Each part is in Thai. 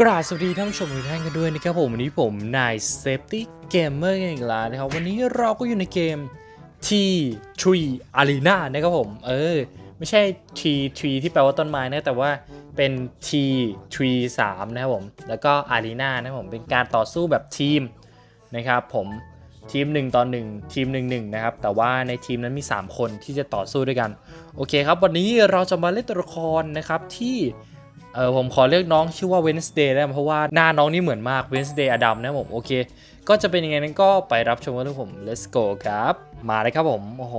กราบสวัสดีท่านผู้ชมทุกท่านกันด้วยนะครับผมวันนี้ผมนายเซฟตี้เกมเมอร์อีกแล้วนะครับวันนี้เราก็อยู่ในเกม T3 Arena นะครับผมเออไม่ใช่ T3 ที่แปลว่าต้นไม้นะแต่ว่าเป็น T3 3นะครับผมแล้วก็ Arena นะครับผมเป็นการต่อสู้แบบทีมนะครับผมทีม 1 ต่อ 1 ทีม 1 1 นะครับ แต่ว่าในทีมนั้นมี 3 คนที่จะต่อสู้ด้วยกัน โอเคครับ วันนี้เราจะมาเล่นตัวละครนะครับที่ เออผมขอเรียกน้องชื่อว่า Wednesday ได้ไหมเพราะว่าหน้าน้องนี่เหมือนมาก Wednesday อดัมนะผมโอเค ก็จะเป็นยังไงนั้นก็ไปรับชมกันเลยผม let's go ครับ มาเลยครับผมโอ้โห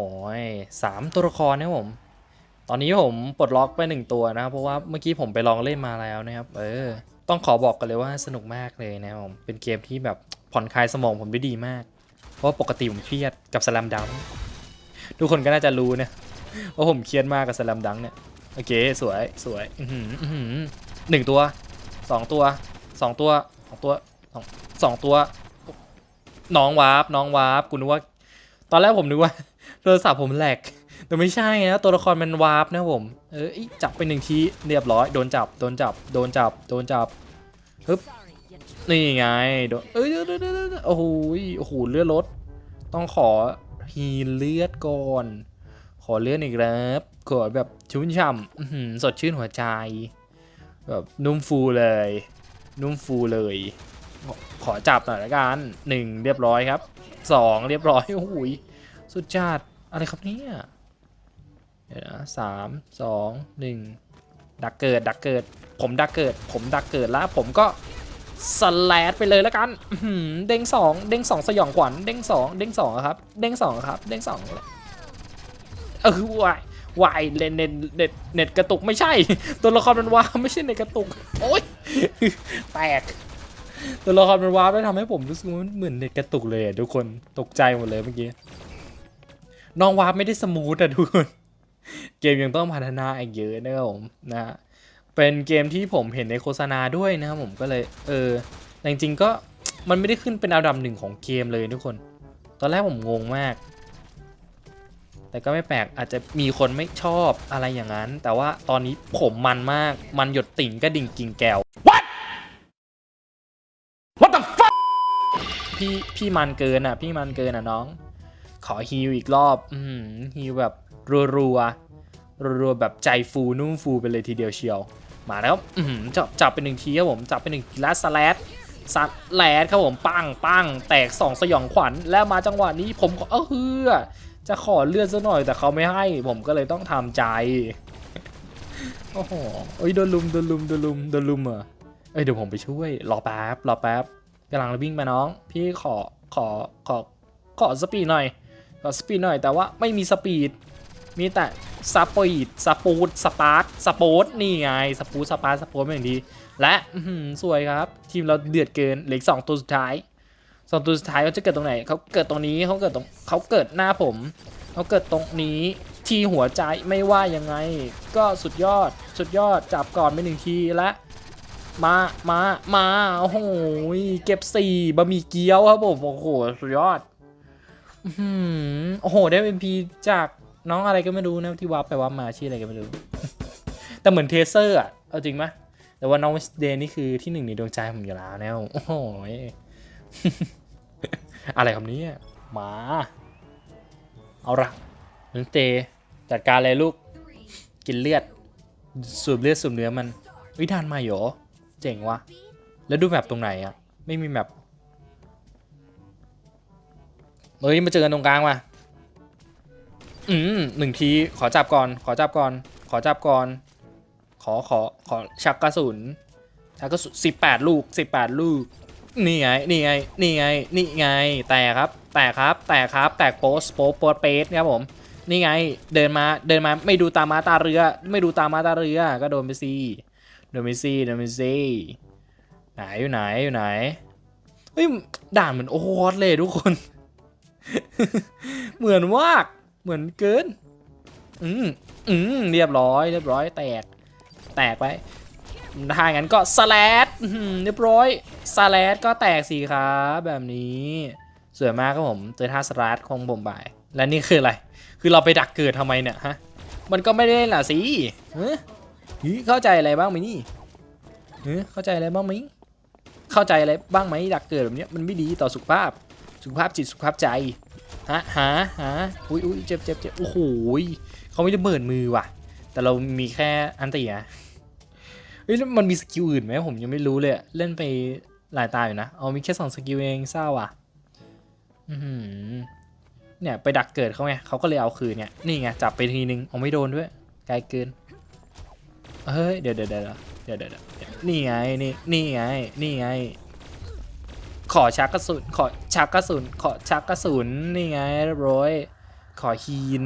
สามตัวละครนะผม ตอนนี้ผมปลดล็อกไปหนึ่งตัวนะเพราะว่าเมื่อกี้ผมไปลองเล่นมาแล้วนะครับ เออ ต้องขอบอกกันเลยว่าสนุกมากเลยนะผมเป็นเกมที่แบบผ่อนคลายสมองผมได้ดีมาก เพราะว่าปกติผมเครียดกับสลัมดังทุกคนก็น่าจะรู้นะว่าผมเครียดมากกับสลัมดังเนี่ย โอเคสวยสวยอื้อหืออื้อหือหนึ่งตัวสองตัวสองตัวสองตัวสองสองตัวน้องวาร์ปน้องวาร์ปกูนึกว่า ตอนแรกผมนึกว่าโทรศัพท์ผมแหลกแต่ไม่ใช่นะตัวละครมันวาร์ปนะผมเอออิจับไปหนึ่งทีเรียบร้อยโดนจับโดนจับโดนจับโดนจับฮึบนี่ไงโดนเอ้ยโอ้โหโอ้โหเลือดลดต้องขอฮีเลือดก่อน ขอเลือนอีกแล้ว ขอแบบชุ่มฉ่ำสดชื่นหัวใจ แบบนุ่มฟูเลย นุ่มฟูเลย ขอจับหน่อยละกันหนึ่งเรียบร้อยครับสองเรียบร้อยโอ้โหยสุดจัดอะไรครับเนี่ยเดี๋ยวนะสามสองหนึ่งดักเกิดดักเกิด ผมดักเกิด ผมดักเกิดแล้วผมก็สแลดไปเลยแล้วกันเด้งสองเด้งสองสยองขวัญเด้งสองเด้งสองครับ เด้งสองครับ เด้งสองเออวาย วายเนเน็ตเน็ตเน็ตกระตุกไม่ใช่ ตัวละครมันว้าไม่ใช่เน็ตกระตุก โอ๊ยแตก ตัวละครมันว้าไม่ทำให้ผมรู้สึกมันเหมือนเน็ตกระตุกเลยทุกคนตกใจหมดเลยเมื่อกี้น้องว้าไม่ได้สมูทอะทุกคนเกมยังต้องพัฒนาอีกเยอะนะครับผมนะเป็นเกมที่ผมเห็นในโฆษณาด้วยนะครับผมก็เลย เออจริงๆก็มันไม่ได้ขึ้นเป็นอันดับหนึ่งของเกมเลยทุกคน ตอนแรกผมงงมาก แต่ก็ไม่แปลกอาจจะมีคนไม่ชอบอะไรอย่างนั้น แต่ว่าตอนนี้ผมมันมากมันหยดติ่งกระดิ่งกิ่งแก้ว What What the fuck พี่พี่มันเกินอะ พี่มันเกินอะน้อง ขอฮิวอีกรอบ อืมฮิวแบบรัวรัวๆรัวๆแบบใจฟูนุ่มฟูไปเลยทีเดียวเชียว มาแล้วอืมจับจับไปหนึ่งทีครับผมจับไปหนึ่งทีแล้วสแลดสแลดครับผมปังปังแตกสองสยองขวัญแล้วมาจังหวะนี้ผมขอเออเฮือ จะขอเลือดซะหน่อยแต่เขาไม่ให้ ผมก็เลยต้องทำใจ โอ้โหเอ้ยโดนลุมโดนลุมโดนลุมโดนลุมเหรอเอ้ยเดี๋ยวผมไปช่วย รอแป๊บรอแป๊บกำลังวิ่งไปน้อง พี่ขอขอขอขอสปีดหน่อยขอสปีดหน่อยแต่ว่าไม่มีสปีด มีแต่สปีดสปูดสปาร์คสปูดนี่ไงสปูดสปาร์คสปูดเป็นอย่างดี และสวยครับ ทีมเราเดือดเกินเหลืออกสองตัวสุดท้าย สองตัวสุดท้ายเขาจะเกิดตรงไหนเขาเกิดตรงนี้เขาเกิดตรงเขาเกิดหน้าผมเขาเกิดตรงนี้ที่หัวใจไม่ว่ายังไง ก็สุดยอดสุดยอดจับก่อนไปหนึ่งทีและมามามาโอ้โหเก็บสี่บะหมี่เกี๊ยวครับผมโอ้โหสุดยอดหือโอ้โหได้เป็นพีจากน้องอะไรก็ไม่รู้นะที่วับไปวับมาชื่ออะไรก็ไม่รู้ แต่เหมือนเทเซอร์อะเอาจริงไหมแต่ว่าน้องเดย์นี่คือที่หนึ่งในดวงใจผมอยู่แล้วนะโอ้โห อะไรคำนี้หมา เอาละนันเตจัดการเลยลูก กินเลือด สูบเลือดสูบเนื้อมันวิธานมาเหรอเจ๋งวะแล้วดูแมปตรงไหนอะไม่มีแมปเฮ้ยมาเจอกันตรงกลางมาอืมหนึ่งทีขอจับก่อน ขอจับก่อน ขอจับก่อน ขอขอขอชักกระสุนชักกระสุนสิบแปดลูกสิบแปดลูก นี่ไง นี่ไง นี่ไง นี่ไง แต่ครับ แต่ครับ แต่ครับ แตกโพสโพสโพสเปสครับผม นี่ไง เดินมา เดินมา ไม่ดูตามาตาเรือ ไม่ดูตามาตาเรือ ก็โดนไปสิโดนไปสิโดนไปสิไหนอยู่ไหนอยู่ไหน เฮ้ย ด่านเหมือนโอวอตเลยทุกคน เหมือนมาก เหมือนเกิน อืมอืมเรียบร้อย เรียบร้อย แตก แตกไปถ้างั้นก็สแล เรียบร้อยสแลดก็แตกสีครับแบบนี้ สวยมากครับผมเจอท่าสแลดคงบ่มบ่าย และนี่คืออะไร คือเราไปดักเกิดทำไมเนี่ยฮะ มันก็ไม่ได้ล่ะสิฮะหึเข้าใจอะไรบ้างไหมนี่เฮ้ยเข้าใจอะไรบ้างไหมเข้าใจอะไรบ้างไหมดักเกิดแบบนี้มันไม่ดีต่อสุขภาพ สุขภาพจิตสุขภาพใจฮะหาหาอุ้ยอุ้ยเจ็บเจ็บเจ็บโอ้โหยเขาไม่ได้เบิดมือว่ะ แต่เรามีแค่อันตีอะ เฮ้ยมันมีสกิลอื่นไหมผมยังไม่รู้เลยเล่นไปหลายตาอยู่นะเอามีแค่สองสกิลเองเศร้าอะเนี่ยไปดักเกิดเขาไงเขาก็เลยเอาคืนเนี่ยนี่ไงจับไปทีนึงเอาไม่โดนด้วยไกลเกินเฮ้ยเดี๋ยวเดี๋ยวเดี๋ยวเดี๋ยวเดี๋ยวเดี๋ยวนี่ไงนี่นี่ไงนี่ไง ขอชักกระสุนขอชักกระสุนขอชักกระสุนนี่ไงเรียบร้อยขอฮีน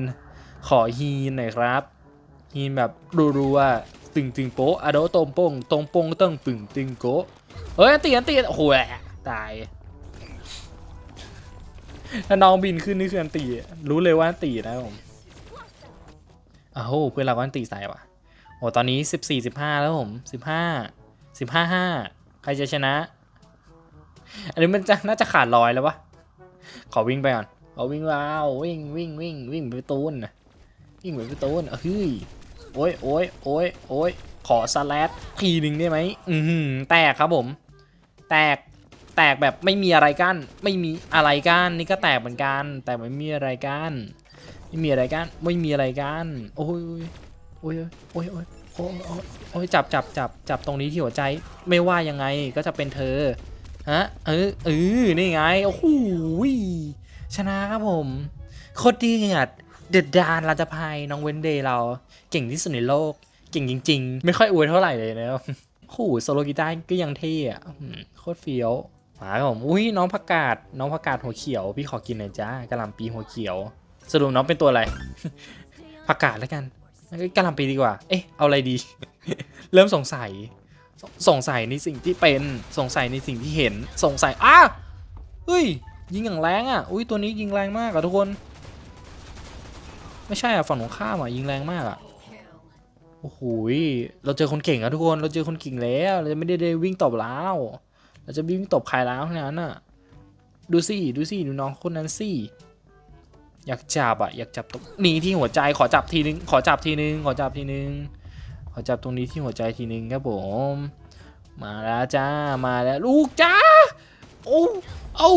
ขอฮีนหน่อยครับฮีนแบบรัวๆ ตึงตึงโป๊ะอะโดตงโป้งตงโป้งตึงตึงตึงโกเฮ้ยอันตีอันตีโอ้โหตายถ้าน้องบินขึ้นนี่คืออันตีรู้เลยว่าอันตีนะผมอ้าวเพื่อนเราก็อันตีใส่ว่ะโอ้ตอนนี้สิบสี่สิบห้าแล้วผมสิบห้าสิบห้าห้าใครจะชนะ อันนี้มันจะน่าจะขาดลอยแล้ววะขอวิ่งไปก่อนขอวิ่งว้าววิ่งวิ่งวิ่งวิ่งไปตูนนะวิ่งไปตูนเฮ้ย โอ้ยโอ้ยโอ้ยโอ้ยขอสแลดทีหนึ่งได้ไหมอือหือแตกครับผม แตกแตกแบบไม่มีอะไรกั้นไม่มีอะไรกั้นนี่ก็แตกเหมือนกัน แต่ไม่มีอะไรกั้นไม่มีอะไรกั้นไม่มีอะไรกั้นโอ้ยโอ้ยโอ้ยโอ้ยโอ้ยโอ้ยโอ้ยจับจับจับจับตรงนี้ที่หัวใจ ไม่ว่ายังไงก็จะเป็นเธอฮะเออเออนี่ไงโอ้โหยชนะครับผมโคตรดีอะ เด็ดดานราชภัยน้องเวนเดย์เราเก่งที่สุดในโลก เก่งจริง ๆ ไม่ค่อยอวยเท่าไหร่เลยนะโอ้โซโลกีตาร์ก็ยังเท่อะโคตรเฟี้ยวมาผมอุ้ยน้องผักกาดน้องผักกาดหัวเขียว พี่ขอกินหน่อยจ้ากระหล่ำปีหัวเขียว สรุปน้องเป็นตัวอะไรผักกาดแล้วกันกระหล่ำปีดีกว่า เอ๊ะเอาอะไรดี เริ่มสงสัยสสงสัยในสิ่งที่เป็นสงสัยในสิ่งที่เห็นสงสัยอ้าเฮ้ยยิงอย่างแรงอะ อุ้ยตัวนี้ยิงแรงมากอะทุกคน ไม่ใช่อะฝั่งของข้ามอะยิงแรงมากอะโอ้โหเราเจอคนเก่งอะทุกคนเราเจอคนเก่งแล้วเราจะไม่ได้ได้วิ่งตบแล้วเราจะวิ่งตบใครแล้วนั้นอะดูสิดูสิดูน้องคนนั้นสิอยากจับอะอยากจับตรงนี้ที่หัวใจขอจับทีนึงขอจับทีนึงขอจับทีนึงขอจับตรงนี้ที่หัวใจทีนึงครับผม มาแล้วจ้ามาแล้วลูกจ้าโอ้โอ้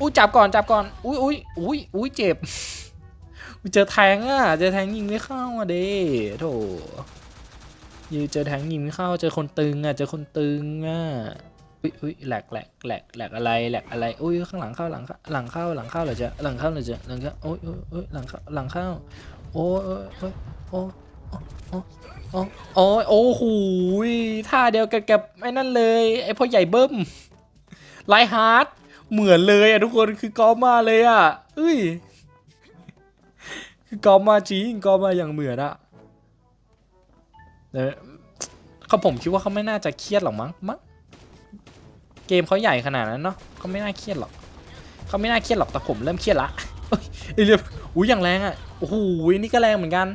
อุ้ยจับก่อนจับก่อนอุ้ยอุ้ยอุ้ยอุ้ยเจ็บ เจอแทงอะ เจอแทงยิงไม่เข้าอะเด้โถยืเจอแทงยิงไม่เข้า เจอคนตึงอะ เจอคนตึงอะ อุ้ยอุ้ยแหลกแหลกแหลกแหลกอะไรแหลกอะไร อุ้ยข้างหลังเข้าหลังเข้าหลังเข้าหลังเข้าเหรอจ๊ะหลังเข้าเหรอจ๊ะหลังเข้าโอ้ยโอ้ยโอ้ยหลังเข้าหลังเข้า โอ้ยโอ้ยโอ้ยโอ้ยโอ้ยโอ้โอ้ยโอ้โหยท่าเดียวกันกับไอ้นั่นเลย ไอ้พ่อใหญ่เบิ้มไลฮาร์ดเหมือนเลยอะทุกคนคือกอล์ฟมาเลยอะเอ้ย คือกอล์ฟมาจริงกอล์ฟมาอย่างเหมือนอะแต่เขาผมคิดว่าเขาไม่น่าจะเครียดหรอกมั้งมั้งเกมเขาใหญ่ขนาดนั้นเนาะเขาไม่น่าเครียดหรอกเขาไม่น่าเครียดหรอกแต่ผมเริ่มเครียดละเอ้ยไอ้เรียบอุ้ยอย่างแรงอะโอ้โหนี่ก็แรงเหมือนกัน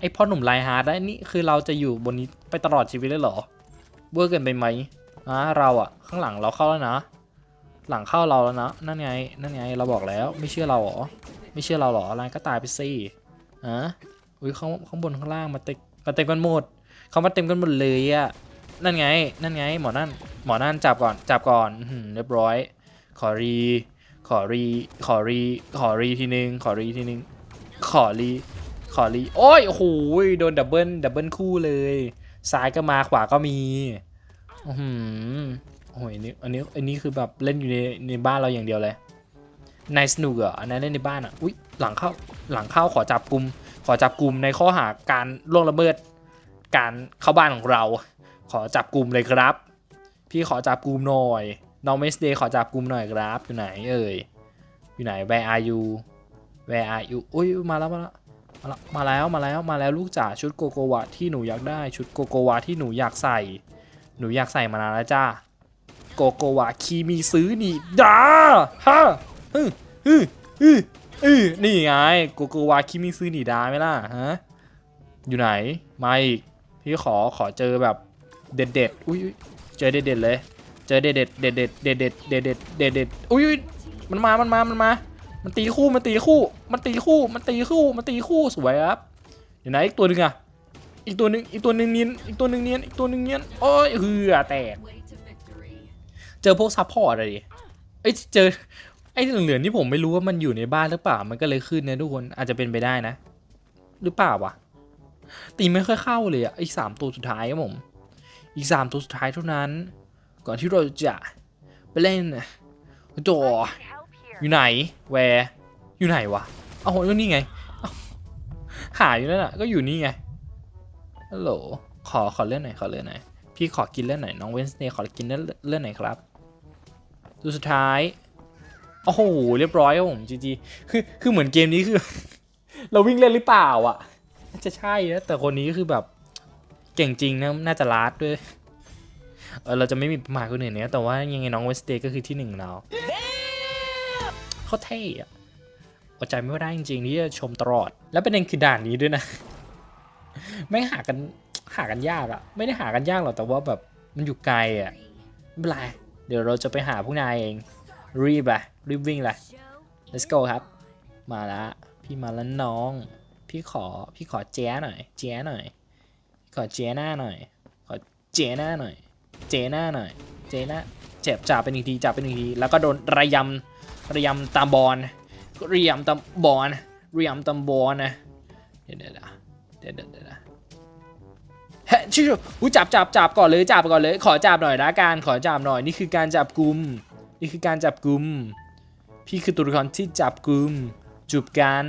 ไอพ่อหนุ่มไลฮาร์ดนะนี่คือเราจะอยู่บนนี้ไปตลอดชีวิตเลยเหรอเวอร์เกินไปไหมอะเราอะข้างหลังเราเข้าแล้วนะ หลังเข้าเราแล้วนะนั่นไงนั่นไงเราบอกแล้วไม่เชื่อเราเหรอ ไม่เชื่อเราเหรออะไรก็ตายไปสิฮะอุ้ยข้างข้างบนข้างล่างมาเต็มมาเต็มกันหมดเขามาเต็มกันหมดเลยอะนั่นไง นั่นไง หมอนั่น หมอนั่นจับก่อน จับก่อนเรียบร้อย ขอรี ขอรี ขอรี ขอรีทีนึง ขอรีทีนึง ขอรี ขอรี โอ้ยโอ้โหโดนดับเบิลดับเบิลคู่เลย ซ้ายก็มาขวาก็มีอือหือโอ้ยอันนี้อันนี้ อันนี้คือแบบเล่นอยู่ในในบ้านเราอย่างเดียวเลย ในสนุกเหรออันนั้นเล่นในบ้านอะอุ้ยหลังเข้าหลังเข้าขอจับกลุ่มขอจับกลุ่มในข้อหาการล่วงละเมิด การเข้าบ้านของเรา ขอจับกลุ่มเลยครับ พี่ขอจับกลุ่มหน่อยน้องเมสเดย์ขอจับกลุ่มหน่อยครับอยู่ไหนเอ่ยอยู่ไหน where are you where are you อุ้ยมาแล้วมาแล้วมาละมาแล้วมาแล้วมาแล้วลูกจ๋าชุดโกโกวาที่หนูอยากได้ชุดโกโกวาที่หนูอยากใส่ หนูอยากใส่มานานแล้วจ้าโกโกวาคีมีซื้อนี่ดาฮะ ฮึฮึฮึฮึนี่ไงโกโกวาคีมีซื้อนี่ดาไหมล่ะฮะอยู่ไหนมาอีกพี่ขอขอเจอแบบเด็ดเด็ดอุ้ยเจอเด็ดเด็ดเลย เจอเด็ดเด็ดเด็ดเด็ดเด็ดเด็ดเด็ดเด็ดเด็ดเด็ดอุ้ยมันมามันมามันมามันตีคู่มันตีคู่ มันตีคู่มันตีคู่มันตีคู่สวยครับเดี๋ยวนะอีกตัวหนึ่งอะอีกตัวหนึ่งอีกตัวหนึ่งเนียนอีกตัวหนึ่งเนียนอีกตัวหนึ่งเนียนโอ้ยเหือแตกเจอพวกซัพพอร์ตอะไรดิเอ้ยเจอ เหลืองๆที่ผมไม่รู้ว่ามันอยู่ในบ้านหรือเปล่า มันก็เลยขึ้นนะทุกคนอาจจะเป็นไปได้นะ หรือเปล่าวะตีไม่ค่อยเข้าเลยอะอีกสามตัวสุดท้ายครับผม อีกสามตัวสุดท้ายเท่านั้น ก่อนที่เราจะไปเล่นจออยู่ไหนแวร์อยู่ไหนวะเอาก็นี่ไงเอ้าหาอยู่นั่นแหะก็อยู่นี่ไงฮัลโหลขอขอเลื่อนหน่อยขอเลื่อนหน่อยพี่ขอกินเลื่อนหน่อยน้องเวนสเนย์ขอกินเล่นเลื่อนหน่อยครับตัวสุดท้าย โอ้โหเรียบร้อยครับผมจีจีคือคือเหมือนเกมนี้คือ เราวิ่งเล่นหรือเปล่าอะน่าจะใช่นะแต่คนนี้คือแบบเก่งจริงนะน่าจะลาดด้วยเออเราจะไม่มีประมาทคนอื่นเนี่ยแต่ว่ายังไงน้องเวสเตย์ก็คือที่หนึ่งเราเขาเท่อะอดใจไม่ได้จริงๆที่จะชมตลอด แล้วประเด็นคือด่านนี้ด้วยนะไม่หากันหากันยากอะไม่ได้หากันยากหรอกแต่ว่าแบบมันอยู่ไกลอะไม่เป็นไรเดี๋ยวเราจะไปหาพวกนายเอง รีบอะรีบวิ่งเลย let's go ครับ มาละพี่มาแล้วน้อง พี่ขอพี่ขอแจ้หน่อย แจ้หน่อย ขอเจหน้าหน่อย ขอเจหน้าหน่อย เจหน้าหน่อย เจหน้าเจ็บจับเป็นหนึ่งทีจับเป็นหนึ่งที แล้วก็โดนระยำระยำตามบอลระยำตามบอลระยำตามบอลนะเดี๋ยวเดี๋ยวเดี๋ยวเดี๋ยวเดี๋ยวเดี๋ยวเฮ้ยชื่ออุ้ยจับจับจับก่อนเลยจับก่อนเลย ขอจับหน่อยนะการขอจับหน่อยนี่คือการจับกลุ่ม นี่คือการจับกลุ่ม พี่คือตัวละครที่จับกลุ่มจูบกัน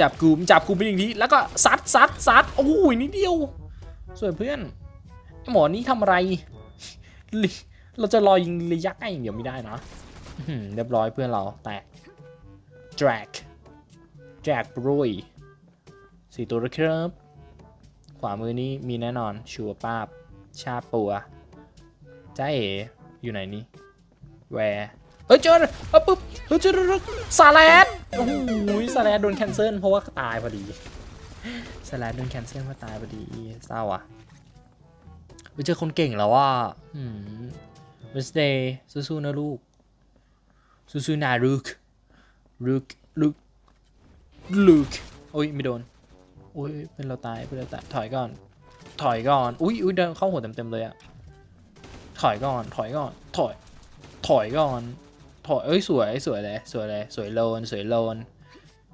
จับกลุ่มจับกลุ่มเป็นอย่างนี้ แล้วก็ซัดซัดซัดโอ้ยนิดเดียวส่วนเพื่อนหมอนี่ทำอะไร เราจะรอยิงระยะใกล้อย่างเดียวไม่ได้นะเรียบร้อยเพื่อนเราแตก drag drag บรุยสี่ตัวล้วครับ ขวามือนี้มีแน่นอนชัวป้าบชาปัวจ้าเอ๋อยู่ไหนนี่ แวร์เฮ้ยเจอเอ้ยปุ๊บเฮ้ยเจอซาแลดโอ้โหซาแลดโดนแคนเซิลเพราะว่าตายพอดีสแลดโดนแคนเซิลมาะตายพอดีเศร้าอะไปเจอคนเก่งแล้วว่าอืมเวสเดย์สู้ๆนะลูกสู้ๆนะลูกลูกลูกลูกโอ้ยไม่โดนโอ้ยเป็นเราตายเป็นเราตายถอยก่อน ถอยก่อน อุ้ยอุ้ยเดินเข้าหัวเต็มๆเลยอะถอยก่อน ถอยก่อน ถอย ถอยก่อนถอยเอ้ยสวยสวยเลยสวยเลยสวยโลนสวยโลน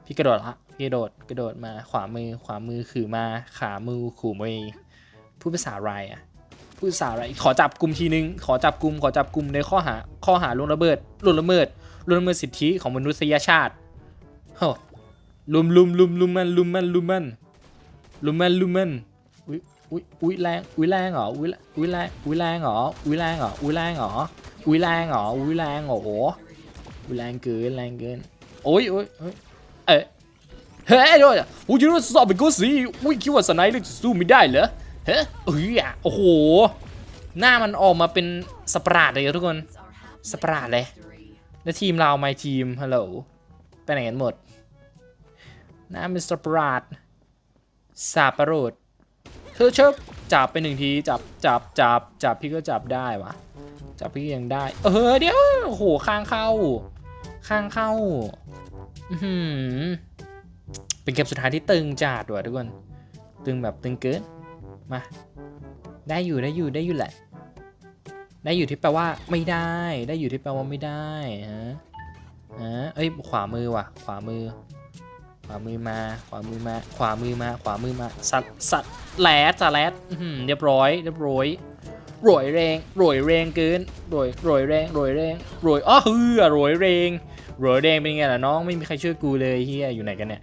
พี่กระโดดละพี่กระโดดกระโดดมาขวามือขวามือคือมาขามือขู่มือพูดภาษาอะไรอะพูดภาษาอะไรขอจับกลุ่มทีนึงขอจับกลุ่มขอจับกลุ่มในข้อหาข้อหาลวงระเบิดลวงละเมิดลวงละเมิดสิทธิของมนุษยชาติเฮ้ลุมลุมลุมลุมมันลุมมันลุมมันลุมมันลุมมัน อุ้ยอุ้ยแรงอุ้ยแรงเหรออุ้ยอุ้ยแรงอุ้ยแรงเหรออุ้ยแรงเหรออุ้ยแรงเหรออุ้ยแรงเหรออุ้ยแรงเหรอโอ้โหอุ้ยแรงเกินแรงเกินโอ้ยโอ้ยเอ้ยเฮ้ยด้วยโอ้ยรู้สอบเป็นกูสิอุ้ยคิดว่าสไนด์เลจะสู้ไม่ได้เหรอเฮ้ยเอ้ยอะโอ้โหหน้ามันออกมาเป็นสปราดเลยทุกคนสปราดเลยแล้วทีมเราไม่ทีมฮัลโหลไปไหนกันหมดหน้าเป็นสปราดสาปรด เธอชอบจับไปหนึ่งทีจับจับจับจับพี่ก็จับได้วะจับพี่ยังได้ เออเดี๋ยวโอ้โหข้างเข้า ข้างเข้าอื้อหือเป็นเกมสุดท้ายที่ตึงจัดว่ะทุกคน ตึงแบบตึงเกินมา ได้อยู่ได้อยู่ได้อยู่แหละ ได้อยู่ที่แปลว่าไม่ได้ ได้อยู่ที่แปลว่าไม่ได้ฮะฮะเอ้ยขวามือว่ะ ขวามือ ขวามือมา ขวามือมา ขวามือมา ขวามือมา สัตสัตแหลดสัตว์แหลดเรียบร้อย เรียบร้อยโรยแรงโรยแรงเกินโรยโรยแรงโรยแรงโรยอ้อเฮือโรยแรงโรยแดงเป็นไงล่ะน้อง ไม่มีใครช่วยกูเลยเฮียอยู่ไหนกันเนี่ย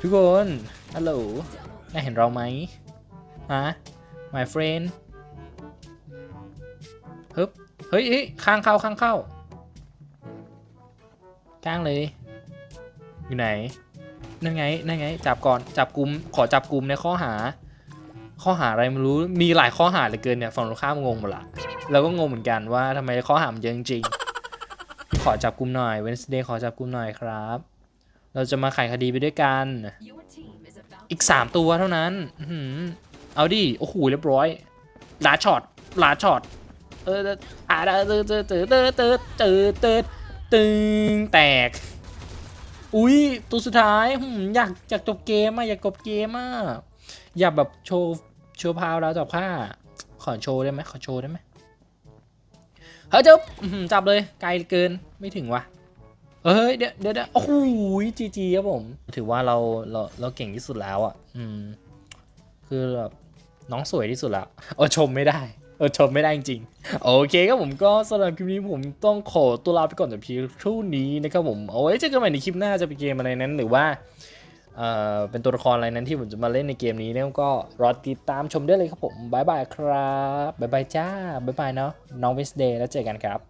ทุกคน ฮัลโหลได้เห็นเราไหมฮะ my friend ฮึบเฮ้ยเฮ้ยข้างเข้าข้างเข้าข้างเลย อยู่ไหน นั่นไง นั่นไง จับก่อน จับกลุ่ม ขอจับกลุ่มในข้อหา ข้อหาอะไรไม่รู้ มีหลายข้อหาเหลือเกินเนี่ย ฝั่งตรงข้ามงงหมดละเราก็งงเหมือนกันว่าทำไมข้อหามันเยอะจริงขอจับกลุ่มหน่อย Wednesday ขอจับกลุ่มหน่อยครับ เราจะมาไขคดีไปด้วยกัน อีก 3 ตัวเท่านั้น เอาดิ โอ้โห เรียบร้อย ลาช็อต ลาช็อต เอออาเตอเตอเตอเตอเตอเตอเตอตึงแตก อุ้ยตัวสุดท้ายอยากอยากจบเกมอะอยากจบเกมอะอย่าแบบโชว์โชว์พาวแล้วจับผ้า ขอโชว์ได้ไหมขอโชว์ได้ไหมเฮ้ยเจ้าอื้อหือจับเลยไกลเกินไม่ถึงว่ะเฮ้ยเดี๋ยวเดี๋ยวโอ้โหจีจีครับผม ถือว่าเราเราเราเก่งที่สุดแล้วอะ อืม คือแบบน้องสวยที่สุดแล้วเออชมไม่ได้ ออชมไม่ได้จริงโอเคครับผมก็สำหรับคลิปนี้ผมต้องขอตัวลาไปก่อนแต่เพียงเท่านี้นะครับผมเอาไว้เจอกันใหม่ในคลิปหน้าจะเป็นเกมอะไรนั้นหรือว่าเอ่อเป็นตัวละครอะไรนั้นที่ผมจะมาเล่นในเกมนี้เนี่ยก็รอติดตามชมได้เลยครับผมบายบายครับบายบายจ้าบายบายเนาะน้องเวสเดย์แล้วเจอกันครับ